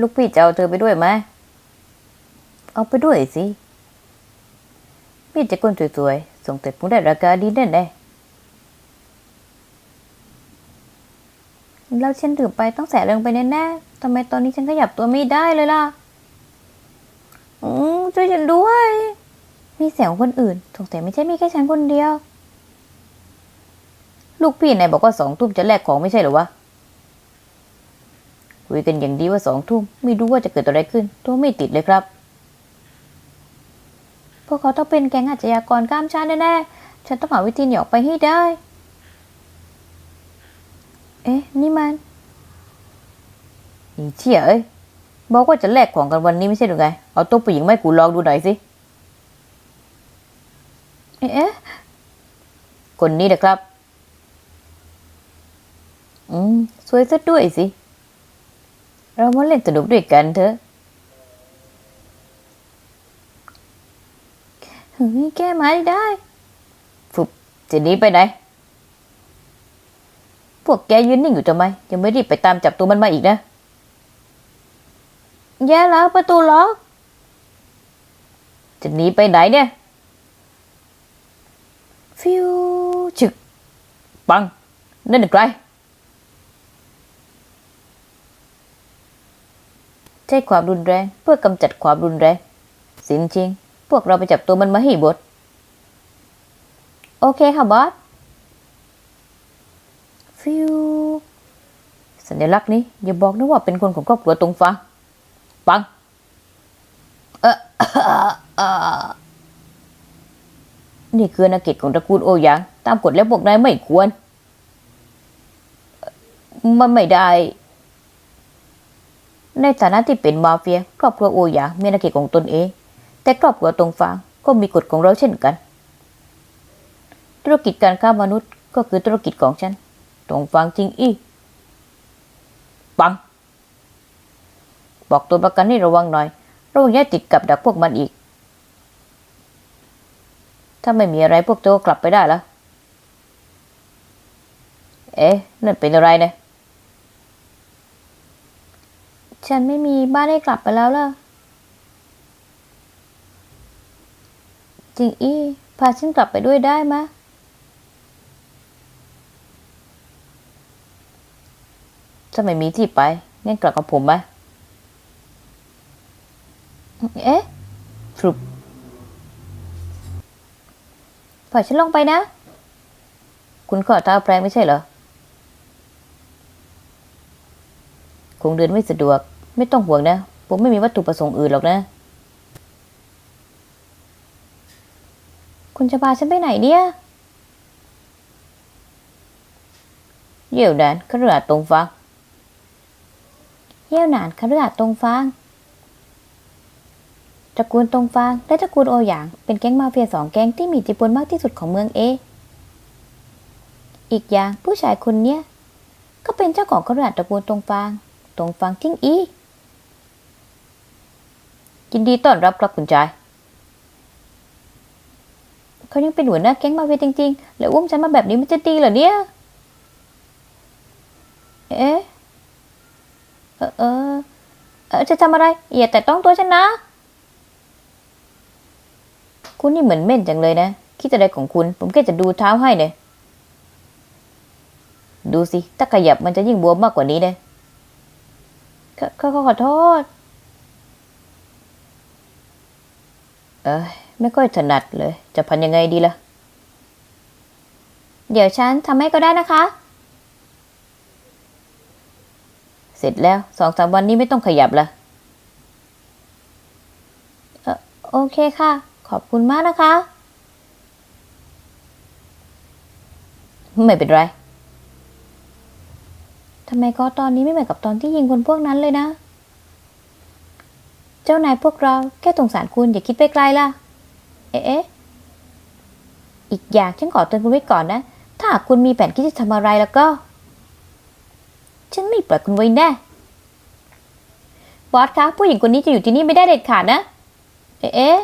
ลูกพี่จะเอาเธอไปด้วยไหม เอาไปด้วยสิ พี่จะคนสวยๆ ส่งแต่ผมได้ราคาดีแน่ๆแล้วฉันดื่มไปต้องแสะเริงไปแน่ๆทำไมตอนนี้ฉันขยับตัวไม่ได้เลยล่ะ อืมช่วยฉันด้วย มีเสียงคนอื่น สงสัยไม่ใช่มีแค่ฉันคนเดียว ลูกพี่นายบอกว่าสองทุ่มจะแลกของไม่ใช่หรอวะ คุยกันอย่างดีว่าสองทุ่มไม่รู้ว่าจะเกิดอะไรขึ้นตัวไม่ติดเลยครับ พวกเขาต้องเป็นแก๊งอาชญากรข้ามชาติแน่ๆฉันต้องหาวิธีหนีออกไปให้ได้ เอ๊ะ นี่มันอีเชี่ยเอ้ยบอกว่าจะแลกของกันวันนี้ไม่ใช่หรือไง เอาตัวผู้หญิงไม่กูลองดูหน่อยสิ เอ๊ะ คนนี้นะครับ อืม สวยซะด้วยสิ เรามาเล่นสนุกด้วยกันเถอะเฮ้ยแก้ไม้ได้ฟุบจะหนีไปไหน พวกแกยืนนิ่งอยู่ทำไม ยังไม่รีบไปตามจับตัวมันมาอีกนะ แย่แล้วประตูล็อกจะหนีไปไหนเนี่ย ฟิวฉึก ปัง นั่นเป็นใคร ใช้ความรุนแรงเพื่อกำจัดความรุนแรง สินจริง พวกเราไปจับตัวมันมาให้บดโอเคค่ะบอส ฟิว สัญลักษณ์นี้ อย่าบอกนะว่าเป็นคนของครอบครัวตรงฟ้า ปัง เออเออนี่คืออาเขตของตระกูลโอหยาง ตามกฎแล้วพวกนายไม่ควร มันไม่ได้ ในฐานะที่เป็นมาเฟีย ครอบครัวโอหยางมีอาณาเขตของตนเอง แต่ครอบครัวตรงฟางก็มีกฎของเราเช่นกัน ธุรกิจการค้ามนุษย์ก็คือธุรกิจของฉัน ตรงฟางจริงอีปัง บอกตัวประกันให้ระวังหน่อย ระวังอย่าติดกับดักพวกมันอีก ถ้าไม่มีอะไรพวกเธอก็กลับไปได้แล้ว เอ๊ะ นั่นเป็นอะไรเนี่ย ฉันไม่มีบ้านให้กลับไปแล้วล่ะจริงอี้ พาฉันกลับไปด้วยได้ไหมะถ้าไม่มีที่ไป งั้นกลับกับผมไหมเอ๊ะฟรุบปล่อยฉันลงไปนะ คุณขอท้าแปลงไม่ใช่เหรอ งเดินไม่สะดวก ไม่ต้องห่วงนะ ผมไม่มีวัตถุประสงค์อื่นหรอกนะ คุณจะพาฉันไปไหนเนี่ย เยี่ยวแดนคฤหาสน์ตรงฟังเยี่ยวหนานคฤหาสน์ตรงฟางตระกูลตรงฟางและตระกูลโอหยางเป็นแก๊งมาเฟียสองแก๊งที่มีอิทธิพลมากที่สุดของเมืองเอ อีกอย่างผู้ชายคนเนี้ยก็เป็นเจ้าของคฤหาสน์ตระกูลตรงฟาง ตรงฟางทิ้งอียินดีต้อนรับครับคุณชายเขายังเป็นหัวหน้าแก๊งมาเฟียจริงๆ แล้วอุ้มฉันมาแบบนี้มันจะดีเหรอเนี่ย เอ๊ะ เออเออเออจะทำอะไร อย่าแต่ต้องตัวฉันนะ คุณนี่เหมือนเม่นจังเลยนะ คิดอะไรของคุณ ผมแค่จะดูเท้าให้เนี่ย ดูสิ ถ้าขยับมันจะยิ่งบวมมากกว่านี้เลย ขอขอขอโทษ เอ้ยไม่ค่อยถนัดเลย จะพันยังไงดีล่ะ เดี๋ยวฉันทำให้ก็ได้นะคะ เสร็จแล้วสองสามวันนี้ไม่ต้องขยับละเออโอเคค่ะ ขอบคุณมากนะคะ ไม่เป็นไร ทำไมก็ตอนนี้ไม่เหมือนกับตอนที่ยิงคนพวกนั้นเลยนะ เจ้านายพวกเราแค่สงสารคุณอย่าคิดไปไกลล่ะ เอ๊ะ อีกอย่างฉันขอเตือนคุณไว้ก่อนนะ ถ้าหากคุณมีแผนคิดจะทำอะไรแล้วก็ ฉันไม่ปล่อยคุณไว้แน่บอสคะผู้หญิงคนนี้จะอยู่ที่นี่ไม่ได้เด็ดขาดนะ เอ๊ะเอ๊ะ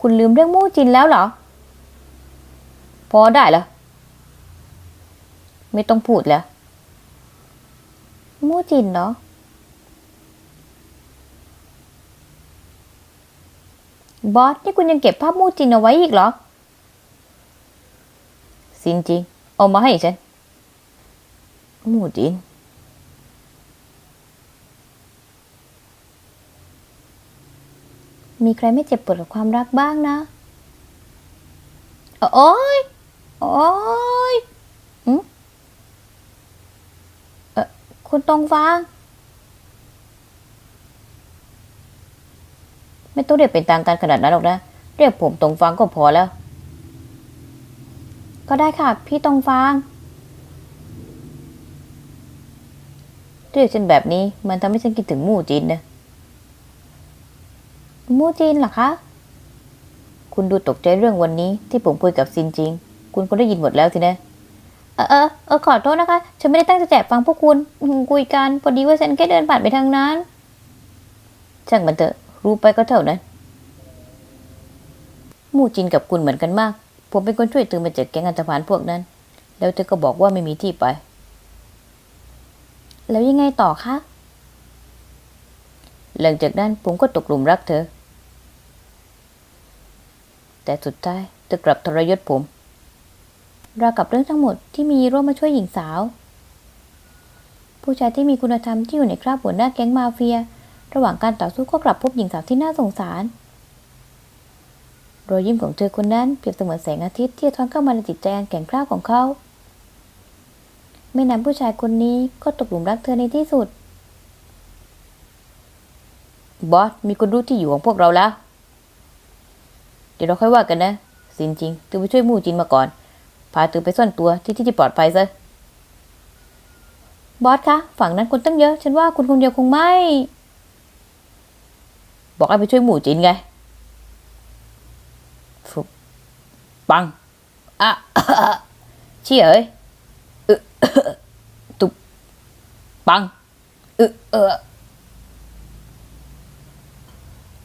คุณลืมเรื่องมู่จินแล้วเหรอ พอได้เหรอ ไม่ต้องพูดแล้ว มู่จินเนาะบอส นี่คุณยังเก็บภาพมู่จินเอาไว้อีกเหรอ สินจริง เอามาให้ฉัน มู่จิน มีใครไม่เจ็บปวดกับความรักบ้างนะ โอ้ย โอ้ย คุณตรงฟังไม่ต้องเรียกเป็นทางการขนาดนั้นหรอกนะ เรียกผมตรงฟังก็พอแล้ว ก็ได้ค่ะ พี่ตรงฟัง เรียกฉันแบบนี้ มันทำให้ฉันคิดถึงหมู่จีนนะหมู่จีนเหรอคะ คุณดูตกใจเรื่องวันนี้ที่ผมคุยกับซินจริง คุณก็ได้ยินหมดแล้วสินะ เออเออเออขอโทษนะคะ ฉันไม่ได้ตั้งใจแจกฟังพวกคุณคุยกันพอดีว่าฉันแค่เดินผ่านไปทางนั้นช่างมันเถอะ รู้ไปก็เท่านั้น มู่จินกับคุณเหมือนกันมาก ผมเป็นคนช่วยตือมาจากแก๊งอันธพาลพวกนั้น แล้วเธอก็บอกว่าไม่มีที่ไป แล้วยังไงต่อคะ หลังจากนั้นผมก็ตกหลุมรักเธอ แต่สุดท้ายเธอกลับทรยศผม ราวกับเรื่องทั้งหมดที่มีร่วมมาช่วยหญิงสาว ผู้ชายที่มีคุณธรรมที่อยู่ในคราบหัวหน้าแก๊งมาเฟีย ระหว่างการต่อสู้ก็กลับพบหญิงสาวที่น่าสงสาร รอยยิ้มของเธอคนนั้นเปรียบเสมือนแสงอาทิตย์ที่ท้อนเข้ามาในจิตใจอันแข็งกร้าวของเขา ไม่นานผู้ชายคนนี้ก็ตกหลุมรักเธอในที่สุด บอสมีคนรู้ที่อยู่ของพวกเราแล้ว เดี๋ยวเราค่อยว่ากันนะสินจริงเธอไปช่วยมู่จินมาก่อน พาเธอไปซ่อนตัวที่ที่ที่ปลอดภัยซะบอสคะฝั่งนั้นคนตั้งเยอะ ฉันว่าคุณคนเดียวคงไม่ บอกให้ไปช่วยหมู่จินไงฟุบปังอะเชี่ยเอ้ยอึตุบปังเออเออ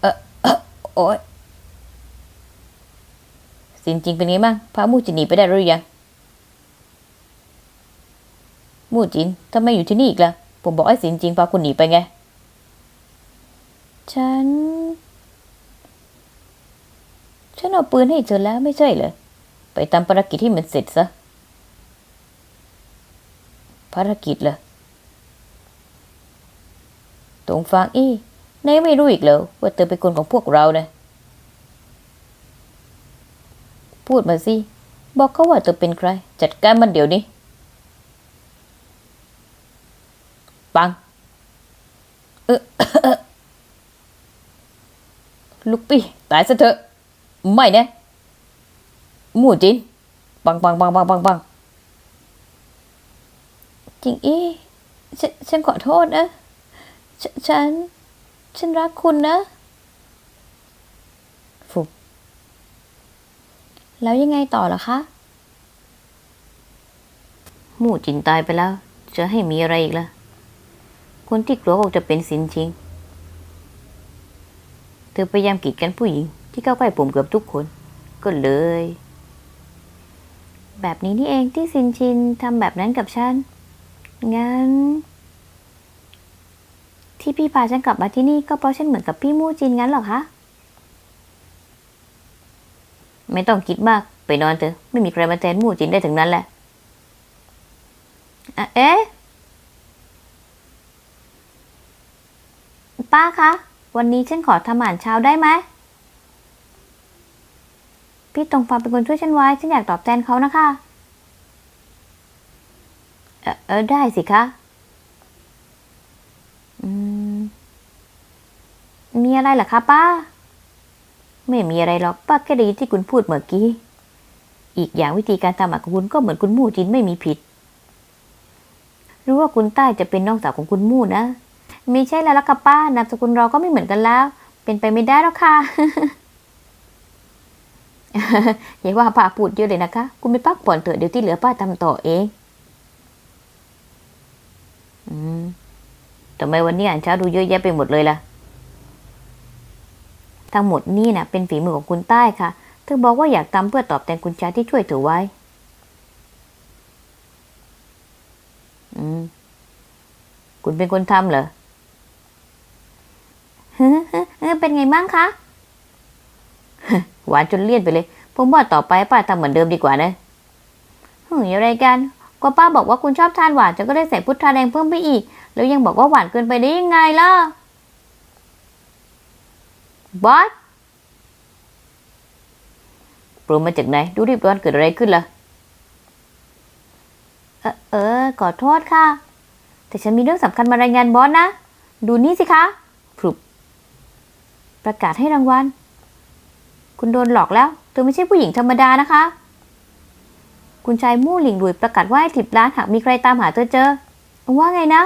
เอ่อโอ้ย สินจริงเป็นไงบ้างพาหมู่จินหนีไปได้หรือยังมู่จินทำไมอยู่ที่นี่อีกล่ะ ผมบอกให้สินจริงพาคุณหนีไปไง ฉัน ฉันเอาปืนให้เธอแล้วไม่ใช่เหรอ ไปทำภารกิจที่มันเสร็จซะ ภารกิจเหรอตรงฟังอี้นายไม่รู้อีกเหรอว่าเธอเป็นคนของพวกเรานะ พูดมาสิ บอกเขาว่าเธอเป็นใคร จัดการมันเดี๋ยวนี้ ปัง เออลูกปี้ตายซะเถอะ ไม่นะหมู่จิน ปังปังปังปังปังปังจริงอี้ฉนฉันขอโทษนะฉฉัน ฉันรักคุณนะฟุบ แล้วยังไงต่อล่ะคะ หมู่จินตายไปแล้ว จะให้มีอะไรอีกล่ะ คนที่กลัวก็จะเป็นสินชิง เธอพยายามกีดกันผู้หญิง ที่เข้าใกล้ผมเกือบทุกคน ก็เลย แบบนี้นี่เองที่ซินชินทำแบบนั้นกับฉัน งั้น ที่พี่พาฉันกลับมาที่นี่ก็เพราะฉันเหมือนกับพี่มู่จินงั้นเหรอคะ ไม่ต้องคิดมาก ไปนอนเถอะ ไม่มีใครมาแทนมู่จินได้ถึงนั้นแหละเอ๊ะป้าคะ วันนี้ฉันขอทำอาหารเช้าได้ไหม พี่ตรงฟังเป็นคนช่วยฉันไว้ ฉันอยากตอบแทนเขานะคะ เออเออได้สิคะ อืม มีอะไรเหรอคะป้า ไม่มีอะไรหรอกป้าแค่ได้ยินที่คุณพูดเมื่อกี้ อีกอย่างวิธีการทำอาหารของคุณก็เหมือนคุณมู่จินไม่มีผิด รู้ว่าคุณใต้จะเป็นน้องสาวของคุณมู่นะไม่ใช่แล้วล่ะค่ะป้านามสกุลเราก็ไม่เหมือนกันแล้ว เป็นไปไม่ได้แล้วค่ะอย่าว่าป้าพูดเยอะเลยนะคะ คุณไปพักผ่อนเถอะเดี๋ยวที่เหลือป้าทำต่อเองอืมทำไมวันนี้อ่านเช้าดูเยอะแยะไปหมดเลยล่ะ ทั้งหมดนี่นะเป็นฝีมือของคุณใต้ค่ะเธอบอกว่าอยากทำเพื่อตอบแทนคุณชายที่ช่วยเธอไว้ อืม คุณเป็นคนทำเหรอเป็นไงบ้างคะหวานจนเลี่ยนไปเลยผมว่าต่อไปป้าทำเหมือนเดิมดีกว่านะเฮ้ยอะไรกันก็ป้าบอกว่าคุณชอบทานหวานฉันก็ได้ใส่พุทราแดงเพิ่มไปอีก แล้วยังบอกว่าหวานเกินไปได้ยังไงล่ะ บอสโปรมาจากไหน ดูรีบร้อนเกิดอะไรขึ้นล่ะ เออเออขอโทษค่ะ แต่ฉันมีเรื่องสำคัญมารายงานบอสนะ ดูนี่สิคะพรุบประกาศให้รางวัล คุณโดนหลอกแล้ว เธอไม่ใช่ผู้หญิงธรรมดานะคะ คุณชายมู่หลิงหลุยประกาศว่าให้ถิบล้านหากมีใครตามหาเธอเจอ ว่าไงนะ